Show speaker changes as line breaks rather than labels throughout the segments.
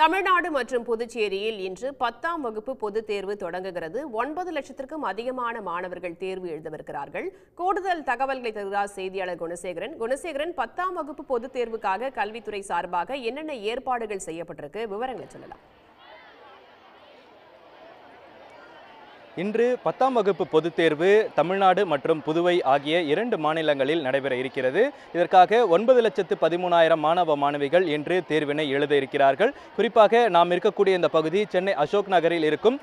தமிழ்நாடு மற்றும் புதுச்சேரியில் இன்று பத்தாம் வகுப்பு பொதுத் தேர்வு தொடங்குகிறது. ஒன்பது லட்சத்திற்கும் அதிகமான மாணவர்கள் தேர்வு எழுதவிருக்கிறார்கள். கூடுதல் தகவல்களை தருகிறார் செய்தியாளர் குணசேகரன். குணசேகரன் பத்தாம் வகுப்பு பொதுத் தேர்வுக்காக கல்வித்துறை சார்பாக என்னென்ன ஏற்பாடுகள் செய்யப்பட்டிருக்கு? விவரங்களை சொல்லலாம்.
இன்று பத்தாம் வகுப்பு பொதுத் தேர்வு தமிழ்நாடு மற்றும் புதுவை ஆகிய இரண்டு மாநிலங்களில் நடைபெற இருக்கிறது. இதற்காக ஒன்பது லட்சத்து பதிமூணாயிரம் மாணவ மாணவிகள் இன்று தேர்வினை எழுத இருக்கிறார்கள். குறிப்பாக நாம் இருக்கக்கூடிய இந்த பகுதி சென்னை அசோக் நகரில் இருக்கும்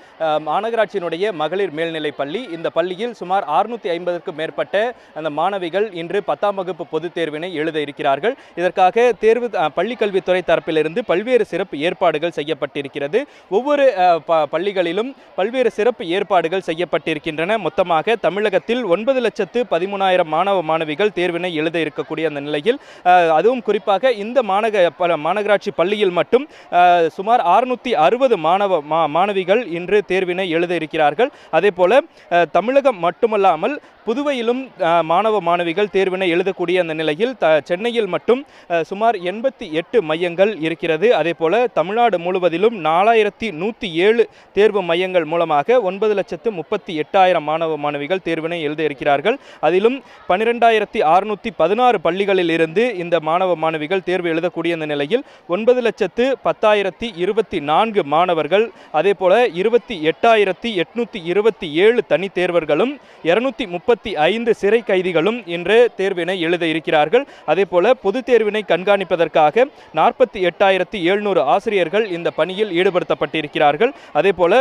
மாநகராட்சியினுடைய மகளிர் மேல்நிலைப் பள்ளி. இந்த பள்ளியில் சுமார் அறுநூத்தி ஐம்பதுக்கும் மேற்பட்ட அந்த மாணவிகள் இன்று பத்தாம் வகுப்பு பொதுத் தேர்வினை எழுத இருக்கிறார்கள். இதற்காக தேர்வு பள்ளிக்கல்வித்துறை தரப்பிலிருந்து பல்வேறு சிறப்பு ஏற்பாடுகள் செய்யப்பட்டிருக்கிறது. ஒவ்வொரு பள்ளிகளிலும் பல்வேறு சிறப்பு ஏற்பாடு ஏற்பாடுகள் செய்யப்பட்டிருக்கின்றன. மொத்தமாக தமிழகத்தில் ஒன்பது லட்சத்து பதிமூணாயிரம் மாணவ மாணவிகள் தேர்வினை எழுத இருக்கக்கூடிய அந்த நிலையில் அதுவும் குறிப்பாக இந்த மாநக மாநகராட்சி பள்ளியில் மட்டும் சுமார் அறுநூத்தி அறுபது மாணவ மாணவிகள் இன்று தேர்வினை எழுத இருக்கிறார்கள். அதே போல தமிழகம் மட்டுமல்லாமல் புதுவையிலும் மாணவ மாணவிகள் தேர்வினை எழுதக்கூடிய அந்த நிலையில் த சென்னையில் மட்டும் சுமார் எண்பத்தி எட்டு மையங்கள் இருக்கிறது. அதே போல தமிழ்நாடு முழுவதிலும் நாலாயிரத்தி நூற்றி ஏழு தேர்வு மையங்கள் மூலமாக ஒன்பது லட்சத்து முப்பத்தி எட்டாயிரம் மாணவ மாணவிகள் தேர்வினை எழுத இருக்கிறார்கள். அதிலும் பன்னிரெண்டாயிரத்தி அறுநூற்றி பதினாறு பள்ளிகளில் இருந்து இந்த மாணவ மாணவிகள் தேர்வு எழுதக்கூடிய அந்த நிலையில் ஒன்பது லட்சத்து பத்தாயிரத்தி இருபத்தி நான்கு மாணவர்கள் அதே போல இருபத்தி எட்டாயிரத்தி எட்நூற்றி இருபத்தி ஏழு தனித்தேர்வர்களும் இரநூத்தி இருநூத்தி முப்பத்தி ஐந்து சிறை கைதிகளும் இன்று தேர்வினை எழுத இருக்கிறார்கள். அதே போல பொது தேர்வினை கண்காணிப்பதற்காக நாற்பத்தி எட்டாயிரத்தி எழுநூறு ஆசிரியர்கள் இந்த பணியில் ஈடுபடுத்தப்பட்டிருக்கிறார்கள். அதே போல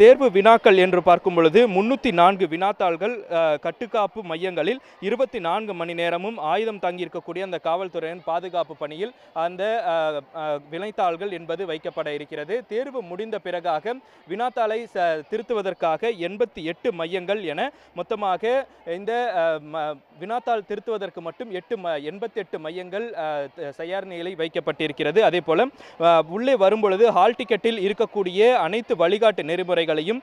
தேர்வு வினாக்கள் என்று பார்க்கும் பொழுது முன்னூற்றி நான்கு வினாத்தாள்கள் கட்டுக்காப்பு மையங்களில் இருபத்தி நான்கு மணி நேரமும் ஆயுதம் தங்கியிருக்கக்கூடிய அந்த காவல்துறையின் பாதுகாப்பு பணியில் அந்த வினைத்தாள்கள் என்பது வைக்கப்பட இருக்கிறது. தேர்வு முடிந்த பிறகாக வினாத்தாளை திருத்துவதற்காக எண்பத்தி எட்டு மையங்கள் என மொத்தமாக இந்த வினாத்தாள் திருத்துவதற்கு மட்டும் எட்டு ம எண்பத்தி எட்டு மையங்கள் தயார் நிலையில் வைக்கப்பட்டிருக்கிறது. அதே போல உள்ளே வரும்பொழுது ஹால் டிக்கெட்டில் இருக்கக்கூடிய அனைத்து வழிகாட்டு நெறிமுறைகளையும்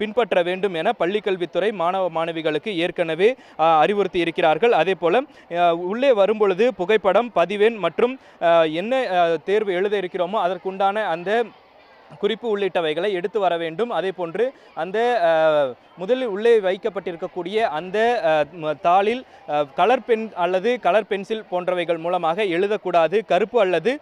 பின்பற்ற வேண்டும் என பள்ளிக்கல்வித்துறை மாணவ மாணவிகளுக்கு ஏற்கனவே அறிவுறுத்தி இருக்கிறார்கள். அதே போல உள்ளே வரும்பொழுது புகைப்படம் பதிவெண் மற்றும் என்ன தேர்வு எழுத இருக்கிறோமோ அதற்குண்டான அந்த குறிப்பு உள்ளிட்டவைகளை எடுத்து வர வேண்டும். அதே போன்று அந்த முதலில் உள்ளே வைக்கப்பட்டிருக்கக்கூடிய அந்த தாளில் கலர் பென் அல்லது கலர் பென்சில் போன்றவைகள் மூலமாக எழுதக்கூடாது. கருப்பு அல்லது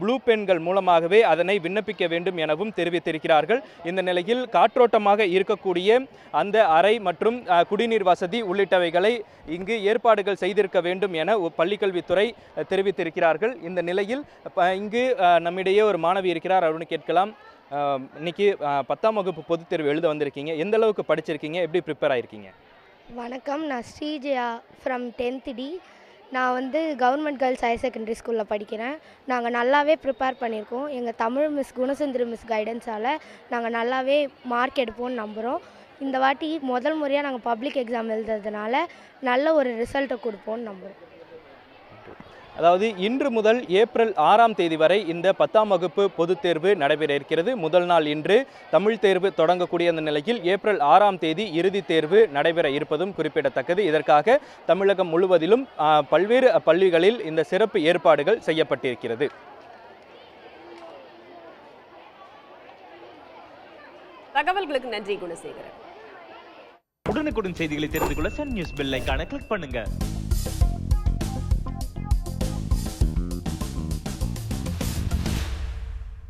ப்ளூ பென்கள் மூலமாகவே அதனை விண்ணப்பிக்க வேண்டும் எனவும் தெரிவித்திருக்கிறார்கள். இந்த நிலையில் காற்றோட்டமாக இருக்கக்கூடிய அந்த அறை மற்றும் குடிநீர் வசதி உள்ளிட்டவைகளை இங்கு ஏற்பாடுகள் செய்திருக்க வேண்டும் என பள்ளிக்கல்வித்துறை தெரிவித்திருக்கிறார்கள். இந்த நிலையில் இங்கு அஹ், நம்மிடையே ஒரு மாணவி இருக்கிறார். அவருன்னு கேட்கலாம். இன்னைக்கு பத்தாம் வகுப்பு பொதுத் தேர்வு எழுத வந்திருக்கீங்க. எந்த அளவுக்கு படிச்சிருக்கீங்க? எப்படி ப்ரிப்பேர் ஆயிருக்கீங்க?
வணக்கம். நான் ஸ்ரீஜயா ஃப்ரம் டென்த் டி நான் வந்து கவர்மெண்ட் கேர்ள்ஸ் ஹையர் செகண்டரி ஸ்கூலில் படிக்கிறேன். நாங்கள் நல்லாவே ப்ரிப்பேர் பண்ணியிருக்கோம். எங்கள் தமிழ் மிஸ் குணசுந்தரி மிஸ் கைடன்ஸால் நாங்கள் நல்லாவே மார்க் எடுப்போம்னு நம்புகிறோம் இந்த வாட்டி முதல் முறையாக நாங்கள் பப்ளிக் எக்ஸாம் எழுதுறதுனால நல்ல ஒரு ரிசல்ட்டை கொடுப்போம்னு நம்புகிறோம்
அதாவது இன்று முதல் ஏப்ரல் ஆறாம் தேதி வரை இந்த பத்தாம் வகுப்பு பொதுத் தேர்வு நடைபெற இருக்கிறது. முதல் நாள் இன்று தமிழ் தேர்வு தொடங்கக்கூடிய அந்த நிலையில் ஏப்ரல் ஆறாம் தேதி இறுதித் தேர்வு நடைபெற இருப்பதும் குறிப்பிடத்தக்கது. இதற்காக தமிழகம் முழுவதிலும் பல்வேறு பள்ளிகளில் இந்த சிறப்பு ஏற்பாடுகள் செய்யப்பட்டிருக்கிறது.
தகவல்களுக்கு நன்றி குணசேகரன்.
உடனுக்குடன் செய்திகளை தெரிந்து கொள்ள சன் நியூஸ் பெல் ஐகானை கிளிக் பண்ணுங்க.